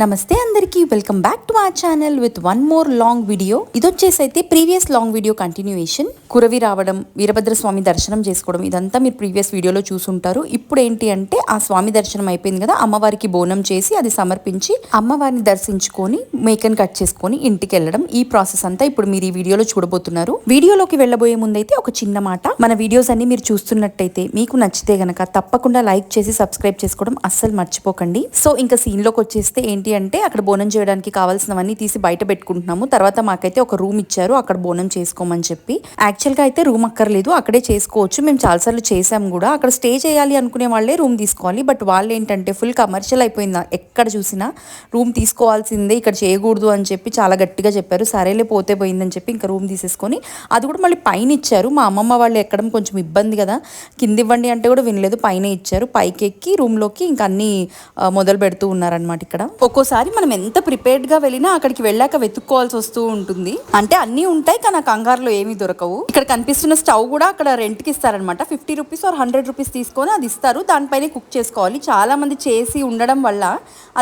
నమస్తే అందరికీ welcome back to మా channel with one more long video ఇది వచ్చేసి అయితే previous long video continuation Kuravi రావడం వీరభద్ర స్వామి దర్శనం చేసుకోవడం ఇదంతా మీరు ప్రీవియస్ వీడియోలో చూసుంటారు. ఇప్పుడు ఏంటి అంటే ఆ స్వామి దర్శనం అయిపోయింది కదా అమ్మవారికి బోనం చేసి అది సమర్పించి అమ్మవారిని దర్శించుకొని మేకన్ కట్ చేసుకొని ఇంటికి వెళ్ళడం ఈ ప్రాసెస్ అంతా ఇప్పుడు మీరు ఈ వీడియోలో చూడబోతున్నారు. వీడియోలోకి వెళ్ళబోయే ముందైతే ఒక చిన్న మాట. మన వీడియోస్ అన్ని మీరు చూస్తున్నట్టయితే మీకు నచ్చితే గనక తప్పకుండా లైక్ చేసి సబ్స్క్రైబ్ చేసుకోవడం అస్సలు మర్చిపోకండి. సో ఇంకా సీన్లోకి వచ్చేస్తే ఏంటి ఏంటి అంటే అక్కడ బోనం చేయడానికి కావాల్సినవన్నీ తీసి బయట పెట్టుకుంటున్నాము. తర్వాత మాకైతే ఒక రూమ్ ఇచ్చారు. అక్కడ బోనం చేసుకోమని చెప్పి. యాక్చువల్గా అయితే రూమ్ అక్కర్లేదు. అక్కడే చేసుకోవచ్చు. మేము చాలాసార్లు చేసాం కూడా. అక్కడ స్టే చేయాలి అనుకునే వాళ్ళే రూమ్ తీసుకోవాలి. బట్ వాళ్ళు ఏంటంటే ఫుల్ కమర్షియల్ అయిపోయింది. ఎక్కడ చూసినా రూమ్ తీసుకోవాల్సిందే ఇక్కడ చేయకూడదు అని చెప్పి చాలా గట్టిగా చెప్పారు. సరేలే పోతే పోయిందని చెప్పి ఇంకా రూమ్ తీసేసుకొని. అది కూడా మళ్ళీ పైన ఇచ్చారు. మా అమ్మమ్మ వాళ్ళు ఎక్కడం కొంచెం ఇబ్బంది కదా. కింద ఇవ్వండి అంటే కూడా వినలేదు. పైన ఇచ్చారు. పైకి ఎక్కి రూమ్లోకి ఇంకా అన్ని మొదలు పెడుతూ ఉన్నారనమాట ఇక్కడ. ఒక్కోసారి మనం ఎంత ప్రిపేర్డ్గా వెళ్ళినా అక్కడికి వెళ్ళాక వెతుక్కోవాల్సి వస్తూ ఉంటుంది. అంటే అన్నీ ఉంటాయి కానీ ఆ కంగారులో ఏమీ దొరకవు. ఇక్కడ కనిపిస్తున్న స్టవ్ కూడా అక్కడ రెంట్కి ఇస్తారనమాట fifty rupees or hundred rupees తీసుకొని అది ఇస్తారు. దానిపైనే కుక్ చేసుకోవాలి. చాలామంది చేసి ఉండడం వల్ల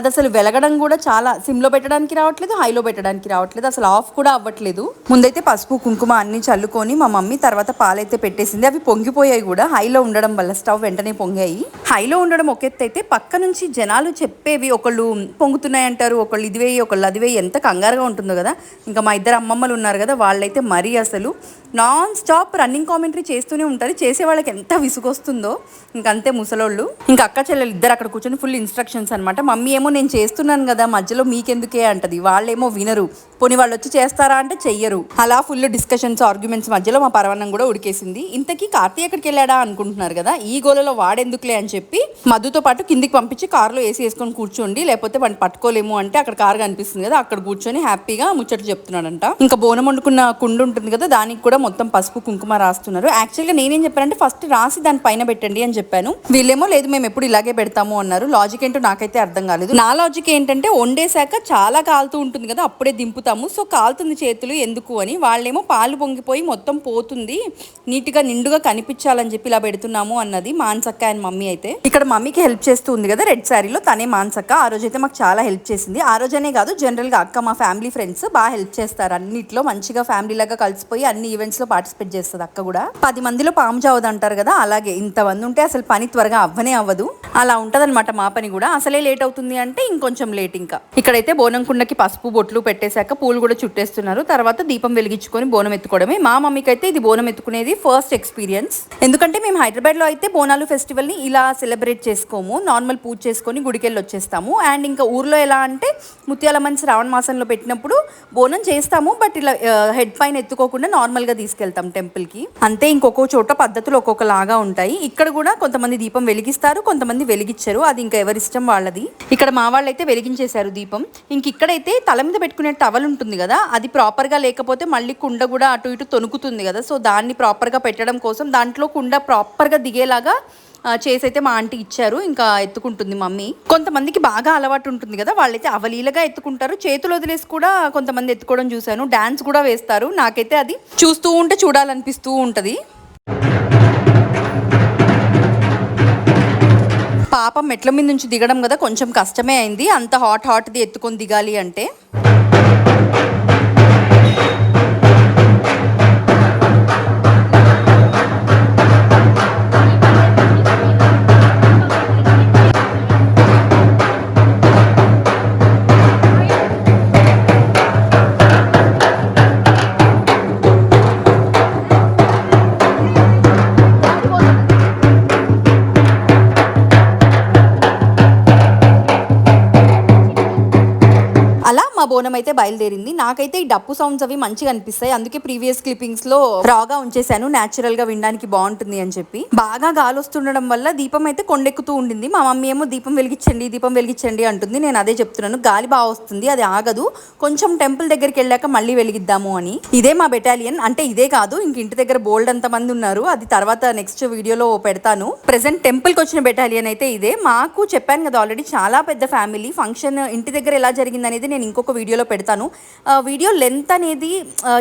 అది అసలు వెలగడం కూడా చాలా సిమ్లో పెట్టడానికి రావట్లేదు హైలో పెట్టడానికి రావట్లేదు. అసలు ఆఫ్ కూడా అవ్వట్లేదు. ముందైతే పసుపు కుంకుమ అన్ని చల్లుకొని మా మమ్మీ తర్వాత పాలైతే పెట్టేసింది. అవి పొంగిపోయాయి కూడా. హైలో ఉండడం వల్ల స్టవ్ వెంటనే పొంగాయి. హైలో ఉండడం ఒక ఎత్తు అయితే పక్క నుంచి జనాలు చెప్పేవి ఒకళ్ళు పొంగు అంటారు ఒకళ్ళు ఇది వేయి ఒకళ్ళు అది వేయి ఎంత కంగారుగా ఉంటుందో కదా. ఇంకా మా ఇద్దరు అమ్మమ్మలు ఉన్నారు కదా వాళ్ళైతే మరీ అసలు నాన్ స్టాప్ రన్నింగ్ కామెంటరీ చేస్తూనే ఉంటుంది. చేసే వాళ్ళకి ఎంత విసుగొస్తుందో. ఇంకంతే ముసలోళ్ళు. ఇంకా అక్క చెల్లెలు ఇద్దరు అక్కడ కూర్చొని ఫుల్ ఇన్స్ట్రక్షన్స్ అనమాట మమ్మీ ఏమో నేను చేస్తున్నాను కదా మధ్యలో మీకెందుకే అంటది. వాళ్ళేమో వినరు. పోనీ వాళ్ళు వచ్చి చేస్తారా అంటే చెయ్యరు. అలా ఫుల్ డిస్కషన్స్ ఆర్గ్యుమెంట్స్ మధ్యలో మా పర్వణం కూడా ఉడికేసింది. ఇంతకీ కార్తీ ఎక్కడికి వెళ్ళాడా అనుకుంటున్నారు కదా ఈ గోలలో వాడెందుకులే అని చెప్పి మధుతో పాటు కిందికి పంపించి కారులో ఏసీ వేసుకొని కూర్చోండి లేకపోతే వాడిని పట్టుకోలేము అంటే అక్కడ కారు కనిపిస్తుంది కదా అక్కడ కూర్చొని హ్యాపీగా ముచ్చట్లు చెప్తున్నాడంట. ఇంకా బోనం వండుకున్న కుండ ఉంటుంది కదా దానికి కూడా మొత్తం పసుపు కుంకుమ రాస్తున్నారు. యాక్చువల్గా నేనేం చెప్పానంటే ఫస్ట్ రాసి దాని పైన పెట్టండి అని చెప్పాను. వీళ్ళేమో లేదు మేము ఎప్పుడు ఇలాగే పెడతాము అన్నారు. లాజిక్ ఏంటో నాకైతే అర్థం కాలేదు. నా లాజిక్ ఏంటంటే వండేశాక చాలా కాలుతూ ఉంటుంది కదా అప్పుడే దింపుతాము. సో కాలుతుంది చేతులు ఎందుకు అని వాళ్ళేమో పాలు పొంగిపోయి మొత్తం పోతుంది. నీట్గా నిండుగా కనిపించాలని చెప్పి ఇలా పెడుతున్నాము అన్నది మాన్సక్క అండ్ మమ్మీ అయితే. ఇక్కడ మమ్మీకి హెల్ప్ చేస్తూ ఉంది కదా రెడ్ శారీలో తనే మాన్సక్క. ఆ రోజు అయితే మాకు చాలా హెల్ప్ చేసింది. ఆ రోజనే కాదు జనరల్గా అక్క మా ఫ్యామిలీ ఫ్రెండ్స్ బాగా హెల్ప్ చేస్తారు. అన్నిట్లో మంచిగా ఫ్యామిలీ లాగా కలిసిపోయి అన్ని ఈవెంట్స్ లో పార్టిసిపేట్ చేస్తుంది అక్క కూడా. పది మందిలో పాము చావదు అంటారు కదా అలాగే ఇంతమంది ఉంటే అసలు పని త్వరగా అవ్వనే అవ్వదు. అలా ఉంటదన్నమాట మా పని కూడా. అసలే లేట్ అవుతుంది అంటే ఇంకొంచెం లేట్ ఇంకా. ఇక్కడైతే బోనం కుండకి పసుపు బొట్లు పెట్టేశాక పూలు కూడా చుట్టేస్తున్నారు. తర్వాత దీపం వెలిగించుకొని బోనం ఎత్తుకోవడమే. మా మమ్మీకి అయితే ఇది బోనం ఎత్తుకునేది ఫస్ట్ ఎక్స్పీరియన్స్ ఎందుకంటే మేము హైదరాబాద్లో అయితే బోనాలు ఫెస్టివల్ని ఇలా సెలబ్రేట్ చేసుకోము. నార్మల్ పూజ చేసుకొని గుడికెళ్ళి వచ్చేస్తాము. అండ్ ఇంకా ఊర్లో ఎలా అంటే ముత్యాల మంచి శ్రావణ మాసంలో పెట్టినప్పుడు బోనం చేస్తాము. బట్ ఇలా హెడ్ పైన ఎత్తుకోకుండా నార్మల్గా తీసుకెళ్తాం టెంపుల్కి అంతే ఇంకొక చోట పద్ధతులు ఒక్కొక్కలాగా ఉంటాయి. ఇక్కడ కూడా కొంతమంది దీపం వెలిగిస్తారు కొంతమంది వెలిగించరు. అది ఇంకా ఎవరిష్టం వాళ్ళది. ఇక్కడ మా వాళ్ళైతే వెలిగించేశారు దీపం. ఇంక ఇక్కడైతే తల మీద పెట్టుకునే టవల్ ఉంటుంది కదా అది ప్రాపర్గా లేకపోతే మళ్ళీ కుండ కూడా అటు ఇటు తొనుకుతుంది కదా. సో దాన్ని ప్రాపర్గా పెట్టడం కోసం దాంట్లో కుండ ప్రాపర్గా దిగేలాగా చేసి అయితే మా ఆంటీ ఇచ్చారు ఇంకా ఎత్తుకుంటుంది మమ్మీ. కొంతమందికి బాగా అలవాటు ఉంటుంది కదా వాళ్ళైతే అవలీలగా ఎత్తుకుంటారు. చేతులు వదిలేసి కూడా కొంతమంది ఎత్తుకోవడం చూశాను. డాన్స్ కూడా వేస్తారు. నాకైతే అది చూస్తూ ఉంటే చూడాలనిపిస్తూ ఉంటుంది. పాపం మెట్ల మీద నుంచి దిగడం కదా కొంచెం కష్టమే అయింది. అంత హాట్ హాట్ది ఎత్తుకొని దిగాలి అంటే. అలా మా బోనం అయితే బయలుదేరింది. నాకైతే ఈ డప్పు సౌండ్స్ అవి మంచిగా అనిపిస్తాయి. అందుకే ప్రీవియస్ క్లిప్పింగ్స్లో రాగా ఉంచేశాను. న్యాచురల్గా వినడానికి బాగుంటుంది అని చెప్పి. బాగా గాలి వస్తుండడం వల్ల దీపం అయితే కొండెక్కుతూ ఉండింది. మా మమ్మీ ఏమో దీపం వెలిగించండి దీపం వెలిగించండి అంటుంది. నేను అదే చెప్తున్నాను. గాలి బాగా వస్తుంది అది ఆగదు. కొంచెం టెంపుల్ దగ్గరికి వెళ్ళాక మళ్ళీ వెలిగిద్దాము అని. ఇదే మా బెటాలియన్ అంటే ఇదే కాదు ఇంక ఇంటి దగ్గర బోల్డ్ అంత మంది ఉన్నారు. అది తర్వాత నెక్స్ట్ వీడియోలో పెడతాను. ప్రెసెంట్ టెంపుల్కి వచ్చిన బెటాలియన్ అయితే ఇదే. మాకు చెప్పాను కదా ఆల్రెడీ చాలా పెద్ద ఫ్యామిలీ ఫంక్షన్ ఇంటి దగ్గర ఎలా జరిగింది అనేది నేను ఇంకొక ఇంకొక వీడియోలో పెడతాను. వీడియో లెంత్ అనేది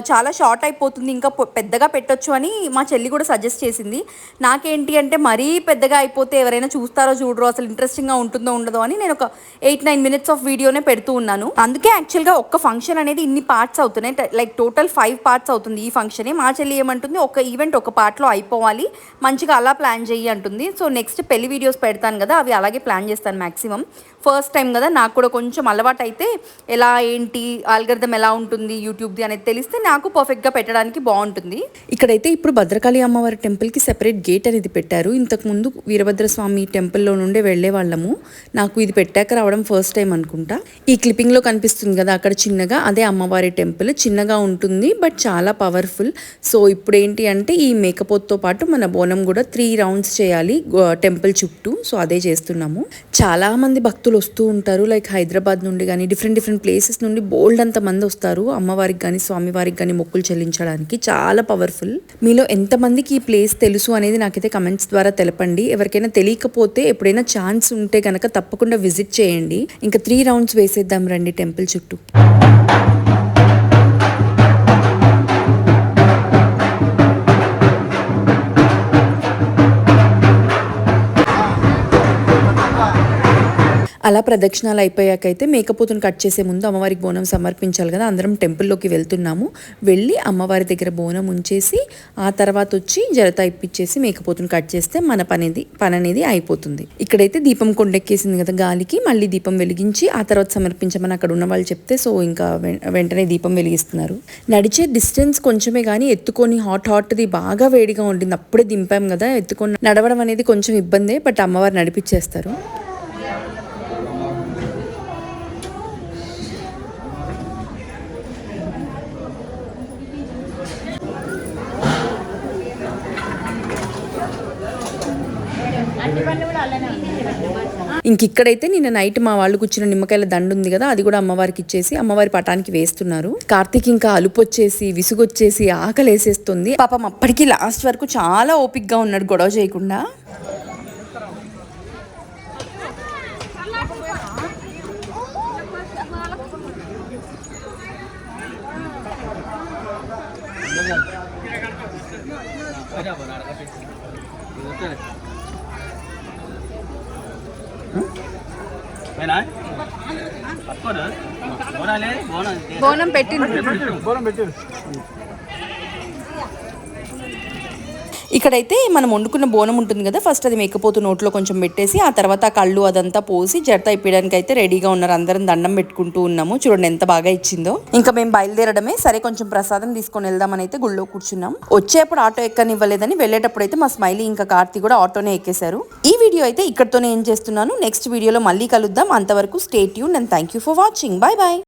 చాలా షార్ట్ అయిపోతుంది. ఇంకా పెద్దగా పెట్టొచ్చు అని మా చెల్లి కూడా సజెస్ట్ చేసింది. నాకేంటి అంటే మరీ పెద్దగా అయిపోతే ఎవరైనా చూస్తారో చూడరో అసలు ఇంట్రెస్టింగ్గా ఉంటుందో ఉండదో అని నేను ఒక ఎయిట్ నైన్ మినిట్స్ ఆఫ్ వీడియోనే పెడుతూ ఉన్నాను. అందుకే యాక్చువల్గా ఒక్క ఫంక్షన్ అనేది ఇన్ని పార్ట్స్ అవుతున్నాయి. లైక్ టోటల్ ఫైవ్ పార్ట్స్ అవుతుంది ఈ ఫంక్షనే మా చెల్లి ఏమంటుంది ఒక ఈవెంట్ ఒక పార్ట్లో అయిపోవాలి. మంచిగా అలా ప్లాన్ చెయ్యి అంటుంది. సో నెక్స్ట్ పెళ్ళి వీడియోస్ పెడతాను కదా అవి అలాగే ప్లాన్ చేస్తాను మ్యాక్సిమం ఫస్ట్ టైం కదా నాకు కూడా కొంచెం అలవాటు అయితే ఎలా ఏంటి ఆల్గర్థం ఎలా ఉంటుంది యూట్యూబ్ది అనేది తెలిస్తే నాకు పర్ఫెక్ట్గా పెట్టడానికి బాగుంటుంది. ఇక్కడైతే ఇప్పుడు భద్రకాళి అమ్మవారి టెంపుల్కి సెపరేట్ గేట్ అనేది పెట్టారు. ఇంతకుముందు వీరభద్రస్వామి టెంపుల్లో నుండే వెళ్ళే వాళ్ళము. నాకు ఇది పెట్టాక రావడం ఫస్ట్ టైం అనుకుంటా. ఈ క్లిప్పింగ్లో కనిపిస్తుంది కదా అక్కడ చిన్నగా అదే అమ్మవారి టెంపుల్ చిన్నగా ఉంటుంది బట్ చాలా పవర్ఫుల్ సో ఇప్పుడు ఏంటి అంటే ఈ మేకపోత్తో పాటు మన బోనం కూడా త్రీ రౌండ్స్ చేయాలి టెంపుల్ చుట్టూ. సో అదే చేస్తున్నాము. చాలా మంది భక్తులు వస్తూ ఉంటారు. లైక్ హైదరాబాద్ నుండి కానీ డిఫరెంట్ డిఫరెంట్ ప్లేసెస్ నుండి బోల్డ్ అంత మంది వస్తారు. అమ్మవారికి కానీ స్వామివారికి కానీ మొక్కులు చెల్లించడానికి. చాలా పవర్ఫుల్. మీలో ఎంతమందికి ఈ ప్లేస్ తెలుసు అనేది నాకైతే కమెంట్స్ ద్వారా తెలపండి. ఎవరికైనా తెలియకపోతే ఎప్పుడైనా ఛాన్స్ ఉంటే కనుక తప్పకుండా విజిట్ చేయండి. ఇంకా త్రీ రౌండ్స్ వేసేద్దాం రండి టెంపుల్ చుట్టూ. అలా ప్రదక్షిణాలు అయిపోయాకైతే మేకపోతును కట్ చేసే ముందు అమ్మవారికి బోనం సమర్పించాలి కదా. అందరం టెంపుల్లోకి వెళ్తున్నాము. వెళ్ళి అమ్మవారి దగ్గర బోనం ఉంచేసి ఆ తర్వాత వచ్చి జరత ఇప్పించేసి మేకపోతును కట్ చేస్తే మన పనేది పని అనేది అయిపోతుంది. ఇక్కడైతే దీపం కొండెక్కేసింది కదా గాలికి మళ్ళీ దీపం వెలిగించి ఆ తర్వాత సమర్పించమని అక్కడ ఉన్న వాళ్ళు చెప్తే సో ఇంకా వెంటనే దీపం వెలిగిస్తున్నారు. నడిచే డిస్టెన్స్ కొంచెమే కానీ ఎత్తుకొని హాట్ హాట్ది బాగా వేడిగా ఉండింది. అప్పుడే దింపాం కదా ఎత్తుకొని నడవడం అనేది కొంచెం ఇబ్బందే బట్ అమ్మవారు నడిపించేస్తారు ఇంక ఇక్కడైతే నిన్న నైట్ మా వాళ్ళు కూర్చున్న నిమ్మకాయల దండ ఉంది కదా అది కూడా అమ్మవారికి ఇచ్చేసి అమ్మవారి పటానికి వేస్తున్నారు కార్తీక్ ఇంకా అలుపు వచ్చేసి విసుగొచ్చేసి ఆకలి వేసేస్తుంది పాపం అప్పటికి లాస్ట్ వరకు చాలా ఓపిక్గా ఉన్నాడు గొడవ చేయకుండా పోయినా పట్టుకోడు బోనాలే బోనం పెట్టింది బోనం పెట్టు ఇక్కడైతే మనం వండుకున్న బోనం ఉంటుంది కదా ఫస్ట్ అది మేకపోతు నోట్లో కొంచెం పెట్టేసి ఆ తర్వాత కళ్ళు అదంతా పోసి జడత ఇప్పడానికి అయితే రెడీగా ఉన్నారు. అందరం దండం పెట్టుకుంటూ ఉన్నాము. చూడండి ఎంత బాగా ఇచ్చిందో. ఇంకా మేము బయలుదేరడమే. సరే కొంచెం ప్రసాదం తీసుకొని వెళ్దామని అయితే గుళ్ళో కూర్చున్నాం. వచ్చేప్పుడు ఆటో ఎక్కనివ్వలేదని వెళ్ళేటప్పుడు అయితే మా స్మైలీ ఇంకా కార్తీ కూడా ఆటోనే ఎక్కేశారు. ఈ వీడియో అయితే ఇక్కడతోనే ఏం చేస్తున్నాను. నెక్స్ట్ వీడియోలో మళ్ళీ కలుద్దాం. అంతవరకు stay Yoon and thank you for watching bye bye